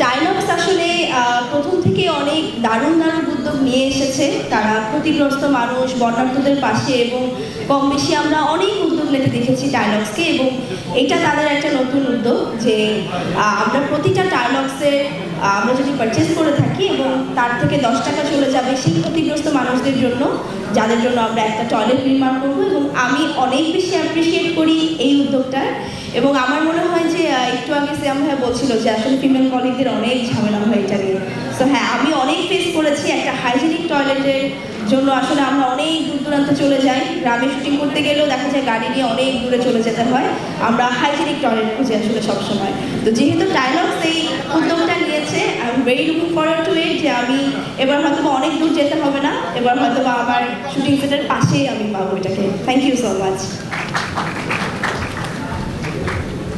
Dialogues আসলে প্রথম থেকে অনেক দারুণ দারুণ উদ্যোগ নিয়ে এসেছে। তারা ক্ষতিগ্রস্ত মানুষ, বন্যার্থদের পাশে এবং কম বেশি আমরা অনেক উদ্যোগ নিতে দেখেছি ডায়লগসকে এবং এটা তাদের একটা নতুন উদ্যোগ যে আমরা প্রতিটা ডায়লগসে আমরা যদি পারচেস করে থাকি এবং তার থেকে দশ টাকা চলে যাবে সেই ক্ষতিগ্রস্ত মানুষদের জন্য, যাদের জন্য আমরা একটা টয়লেট নির্মাণ করব এবং আমি অনেক বেশি অ্যাপ্রিসিয়েট করি এই উদ্যোগটা এবং আমার মনে হয় যে একটু আগে শ্যাম ভাই বলছিল যে, আসলে ফিমেল কলিগদের অনেক ঝামেলা হয় এটা নিয়ে। তো হ্যাঁ আমি অনেক ফেস করেছি একটা হাইজেনিক টয়লেটের জন্য। আসলে আমরা অনেক দূর দূরান্তে চলে যাই। গ্রামে শুটিং করতে গেলেও দেখা যায় গাড়ি নিয়ে অনেক দূরে চলে যেতে হয়। আমরা হাইজেনিক টয়লেট খুঁজি আসলে সবসময়। তো যেহেতু ডায়লগস এই উদ্যোগটা নিয়েছে I am very looking forward to it যে, আমি এবার হয়তো অনেক দূর যেতে হবে না। এবার হয়তো আমার শুটিং সেটের পাশেই আমি পাবো এটাকে। Thank you so much